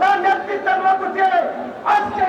তার নেতৃত্বের মধ্য দিয়ে আজকে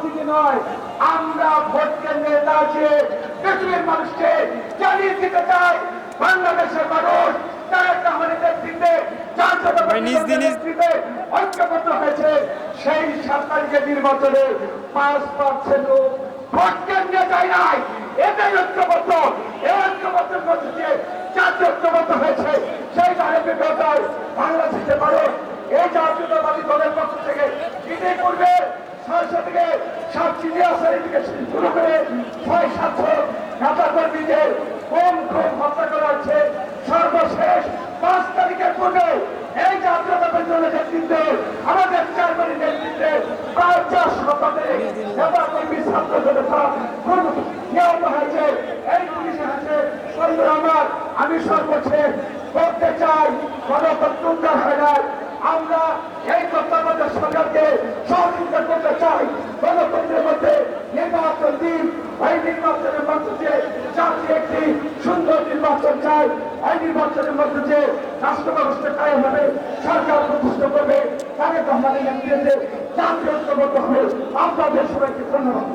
রাজনীতি নয় আমরা ভোট কেন্দ্রে দাঁড়িয়ে পৃথিবীর মানুষকে জানিয়ে দিতে চাই বাংলাদেশের মানুষ ঐক্যবদ্ধ হয়েছে। সেই সাত তারিখের নির্বাচনে পাঁচ পার্সেন্ট ভোট কেন্দ্রে যায় নাই। এটাই ঐক্যবদ্ধ। এই ঐক্যবদ্ধের মধ্যে দিয়ে জাতীয় ঐক্যবদ্ধ হয়েছে। সেই দাঁড়িয়ে কথায় বাংলাদেশের মানুষ এই জাতীয়তাবাদী দলের পক্ষ থেকে করবে ছয়শো থেকে সাত সিনিয়র থেকে শুরু করে সর্বশেষ পাঁচ তারিখের এই নেতৃত্বে, আমাদের চেয়ারম্যানের নেতৃত্বে প্রায় চারশো শতাধিক নেতা কর্মী, ছাত্র জনতা নিহত এই পুলিশের হাতে সৈন্য আমার আমি সর্বশেষ করতে চাই, গণতন্ত্র হয় না আমরা এই তত্ত্বাবধায়ক সরকারকে সহযোগিতা করতে চাই গণতন্ত্রের মধ্যে নির্বাচন দিন এই নির্বাচনের মধ্য দিয়ে জাতি একটি সুন্দর নির্বাচন চাই এই নির্বাচনের মধ্য দিয়ে রাষ্ট্র ব্যবস্থা কায়েম হবে, সরকার প্রতিষ্ঠা করবে তাদের আমাদের নেতৃত্বে জাতীয় হবে আপনাদের সবাইকে ধন্যবাদ।